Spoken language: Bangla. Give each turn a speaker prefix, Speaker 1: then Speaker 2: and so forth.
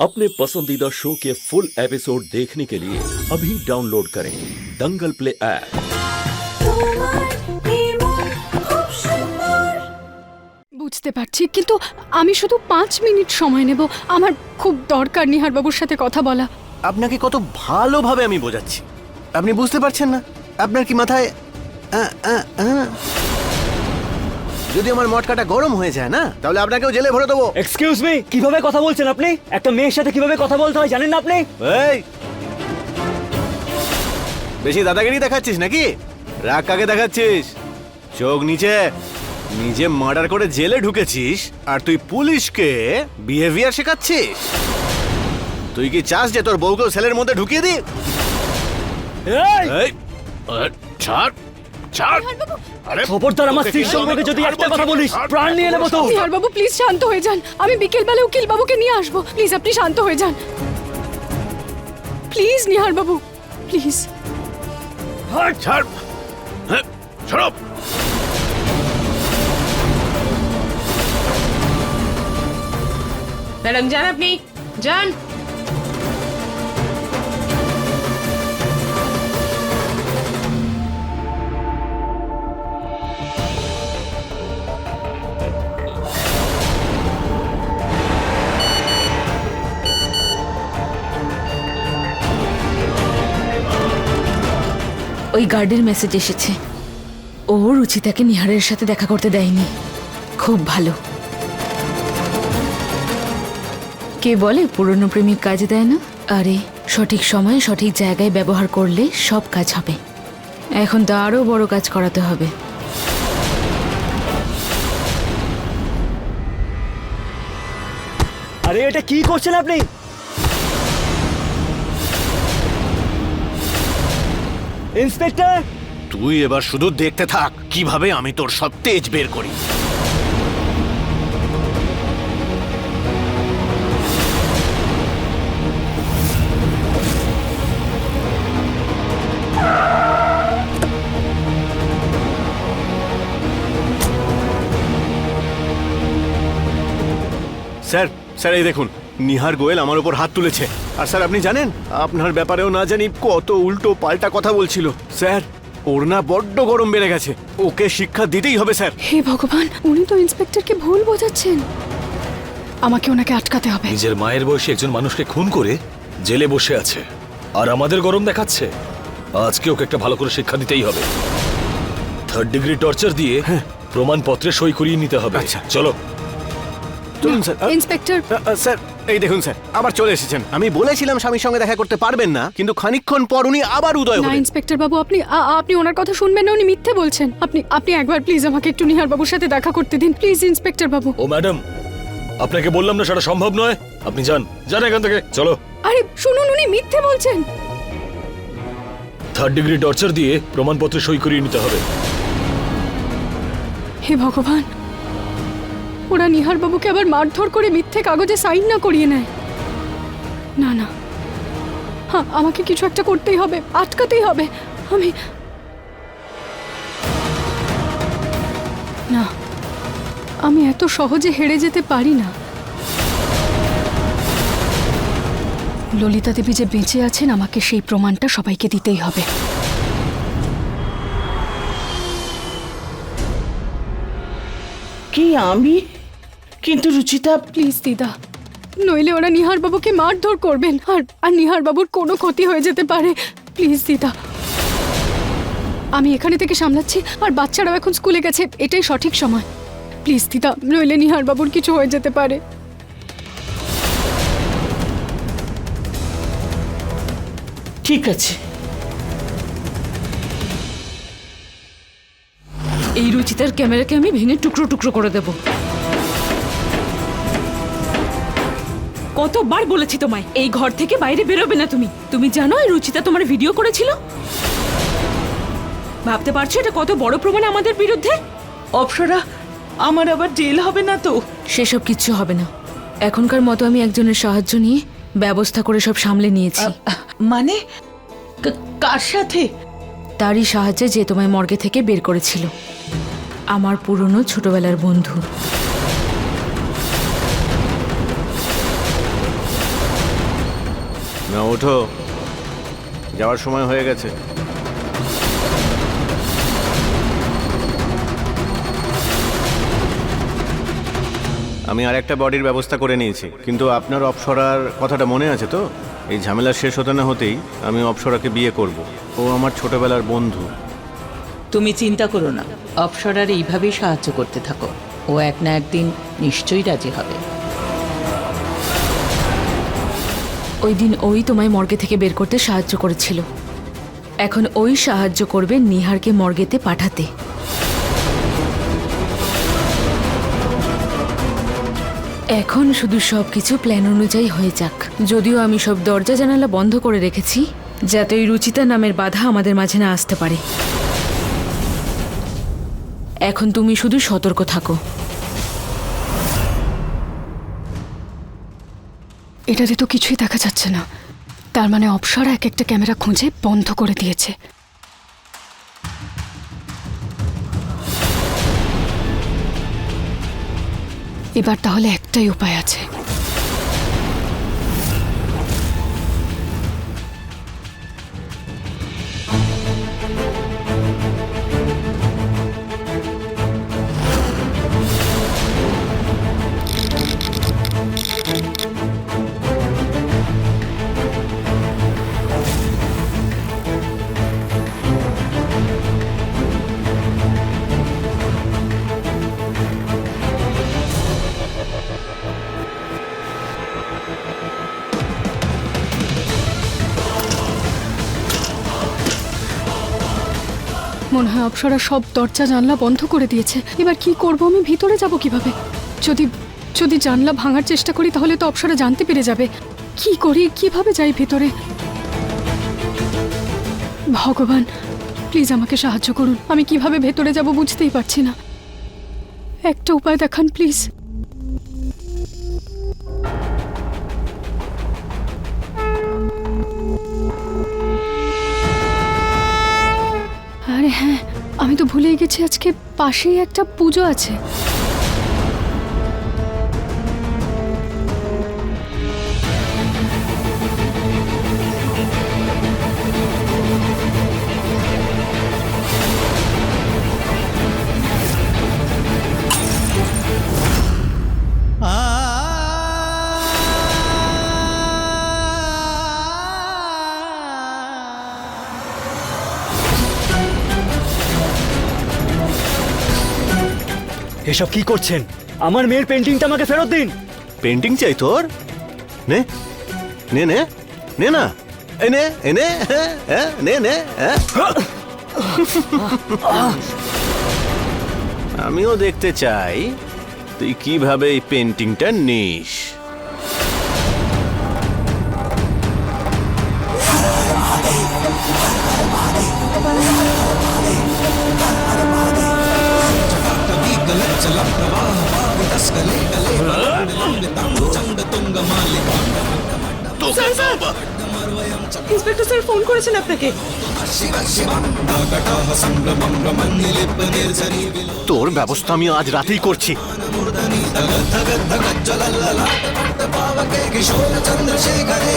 Speaker 1: अपने पसंदीदा शो के फुल एपिसोड देखने के लिए अभी डाउनलोड करें दंगल प्ले ऐप
Speaker 2: তোমার নির্মল খুব সুন্দর
Speaker 3: বুঝতে পারছি কিন্তু আমি শুধু পাঁচ মিনিট সময় নেব আমার খুব দরকার নিহারবাবুর সাথে কথা বলা
Speaker 4: আপনাকে কত ভালোভাবে আমি বোঝাচ্ছি আপনি বুঝতে পারছেন না আপনার কি মাথায় আ, আ, আ? যদি আমার মটকাটা গরম হয়ে যায় না? তাহলে আপনাকেও জেলে ভরে দেবো।
Speaker 5: এক্সকিউজ মি কীভাবে কথা বলছেন আপনি? একটা মেয়ের সাথে কীভাবে কথা বলতে হয় জানেন না আপনি?
Speaker 4: এই! বেশি দাদাগিরি দেখাচ্ছিস নাকি? রাগ কাকে দেখাচ্ছিস? চোখ নিচে। নিজে মার্ডার করে জেলে ঢুকেছিস আর তুই পুলিশকে বিহেভিয়ার শেখাচ্ছিস? তুই কি চাস যে তোর বউকেও সেলের মধ্যে ঢুকিয়ে দি
Speaker 5: এই!
Speaker 4: ছাড়। ছাড়। আরে
Speaker 5: খবরদার আমার স্ত্রীর সম্পর্কে যদি একটা কথা বলিস প্রাণ নিয়ে নেব তো।
Speaker 3: নিহারবাবু প্লিজ শান্ত হয়ে যান। আমি বিকেলবেলা উকিল বাবুকে নিয়ে আসব। প্লিজ আপনি শান্ত হয়ে যান। প্লিজ
Speaker 4: ছাড় হ্যাঁ ছাড়ো
Speaker 6: ম্যাডাম যান আপনি। যান।
Speaker 7: ওই গার্ডের মেসেজ এসেছে। ও রুচিতাকে নিহারের সাথে দেখা করতে দেয়নি। খুব ভালো। কে বলে পুরনো প্রেমিক কাজে দেয় না? আরে, সঠিক সময়ে সঠিক জায়গায় ব্যবহার করলে সব কাজ হবে। এখন তো আরও বড় কাজ করাতে হবে।
Speaker 5: আরে, এটা কি করছেন আপনি? ইন্সপেক্টর?
Speaker 4: তুই এবার শুধু দেখতে থাক কীভাবে আমি তোর সব তেজ বের করি। স্যার স্যার এই দেখুন নিহার গোয়েল আমার উপর হাত তুলেছে। আর স্যার আপনি জানেন? আপনার ব্যাপারেও না জানি কত উল্টো পাল্টা কথা বলছিল। স্যার ওর না বড্ড গরম বেড়ে গেছে। ওকে শিক্ষা দিতেই হবে স্যার।
Speaker 3: হে ভগবান উনি তো ইন্সপেক্টরকে ভুল বোঝাচ্ছেন। আমাকে ওনাকে আটকাতে হবে।
Speaker 8: নিজের মায়ের বয়সী একজন মানুষকে খুন করে জেলে বসে আছে। আর আমাদের গরম দেখাচ্ছে। আজকে ওকে একটা ভালো করে শিক্ষা দিতেই হবে। থার্ড ডিগ্রি টর্চার দিয়ে প্রমাণপত্রে সই করিয়ে নিতে হবে।
Speaker 4: আচ্ছা।
Speaker 8: চলো।
Speaker 4: চলুন স্যার।
Speaker 3: ইন্সপেক্টর।
Speaker 4: স্যার এই দেখুন স্যার আবার চলে এসেছেন। আমি বলেছিলাম স্বামীর সঙ্গে দেখা করতে পারবেন না কিন্তু খানিকক্ষণ পর উনি আবার উদয়
Speaker 3: না
Speaker 4: হলেন।
Speaker 3: ইন্সপেক্টর বাবু আপনি আ- আপনি ওনার কথা শুনবেন না উনি মিথ্যে বলছেন। আপনি আপনি একবার প্লিজ আমাকে একটু নিহার বাবুর সাথে দেখা করতে দিন। Please inspector Babu.
Speaker 8: O madam আপনাকে বললাম না সেটা সম্ভব নয়। আপনি যান যান এখান থেকে চলো।
Speaker 3: আরে শুনুন উনি মিথ্যে বলছেন।
Speaker 8: থার্ড ডিগ্রি টর্চার দিয়ে প্রমাণপত্রে সই করিয়ে নিতে হবে।
Speaker 3: হে ভগবান ওরা নিহার বাবুকে আবার মারধর করে মিথ্যে কাগজে সাইন না করিয়ে নেয়। না না। হ্যাঁ আমাকে কিছু একটা করতেই হবে, আটকাতেই হবে। আমি না, আমি এত সহজে হেরে যেতে পারি না। ললিতা দেবী যে বেঁচে আছেন, আমাকে সেই প্রমাণটা সবাইকে দিতেই হবে।
Speaker 6: কি আমি? কিন্তু রুচিতা
Speaker 3: প্লিজ দিদা নইলে ওরা নিহার বাবুকে মারধর করবেন আর আর নিহার বাবুর কোনো ক্ষতি হয়ে যেতে পারে। প্লিজ দিদা। আমি এখানে থেকে সামলাচ্ছি আর বাচ্চারাও এখন স্কুলে গেছে এটাই সঠিক সময়। প্লিজ দিদা নইলে নিহার বাবুর কিছু হয়ে যেতে পারে।
Speaker 6: ঠিক আছে।
Speaker 7: এই রুচিতার ক্যামেরাকে আমি ভেঙে টুকরো টুকরো করে দেব। কতবার বলেছি তোমায় এই ঘর থেকে বাইরে বেরোবে না তুমি। তুমি জানো এই রুচিতা তোমার ভিডিও করেছিল? ভাবতে পারছ এটা কত বড় প্রমাণ আমাদের বিরুদ্ধে?
Speaker 6: অপসরা আমার আবার জেল হবে না তো?
Speaker 7: সেসব কিচ্ছু হবে না। এখনকার মতো আমি একজনের সাহায্য নিয়ে ব্যবস্থা করে সব সামলে নিয়েছি।
Speaker 6: মানে? কার সাথে?
Speaker 7: তারই সাহায্যে যে তোমায় মর্গে থেকে বের করেছিল। আমার পুরনো ছোটবেলার বন্ধু।
Speaker 4: না, ওঠো। যাওয়ার সময় হয়ে গেছে। আমি আর একটা বডির ব্যবস্থা করে নিয়েছি, কিন্তু আপনার অপসরার কথাটা মনে আছে তো? এই ঝামেলা শেষ হতে না হতেই আমি অপসরাকে বিয়ে করব। ও আমার ছোটবেলার বন্ধু।
Speaker 6: তুমি চিন্তা করো না, অপসরার এইভাবেই সাহায্য করতে থাকো। ও এক না একদিন নিশ্চয়ই রাজি হবে।
Speaker 7: ওই দিন ওই তোমায় মর্গে থেকে বের করতে সাহায্য করেছিল। এখন ওই সাহায্য করবে নিহারকে মর্গেতে পাঠাতে। এখন শুধু সব কিছু প্ল্যান অনুযায়ী হয়ে যাক। যদিও আমি সব দরজা জানালা বন্ধ করে রেখেছি, যাতে ওই রুচিতা নামের বাধা আমাদের মাঝে না আসতে পারে। এখন তুমি শুধু সতর্ক থাকো।
Speaker 3: এটাতে তো কিছুই দেখা যাচ্ছে না। তার মানে অপসরা এক একটা ক্যামেরা খুঁজে বন্ধ করে দিয়েছে। এবার তাহলে একটাই উপায় আছে। মনে হয় অপসরা সব দরজা জানলা বন্ধ করে দিয়েছে। এবার কি করব আমি? ভিতরে যাব কীভাবে? যদি যদি জানলা ভাঙার চেষ্টা করি তাহলে তো অপসরা জানতে পেরে যাবে। কি করি, কীভাবে যাই ভিতরে? ভগবান, প্লিজ আমাকে সাহায্য করুন। আমি কীভাবে ভেতরে যাব বুঝতেই পারছি না। একটা উপায় দেখান, প্লিজ। আমি তো ভুলেই গেছি আজকে পাশেই একটা পুজো আছে।
Speaker 5: এসব কি করছেন? আমার মেয়ের পেন্টিংটা আমাকে ফেরত দিন।
Speaker 4: পেন্টিং চাই তোর? নে। নে নে। নে না। এনে এনে হ্যাঁ, হ্যাঁ, নে নে হ্যাঁ। আমিও দেখতে চাই। তুই কীভাবে এই পেন্টিংটা নিস?
Speaker 6: ফোন আপনাকে।
Speaker 4: তোর ব্যবস্থা আমি আজ রাতেই করছি।
Speaker 9: চন্দ্রশেখরে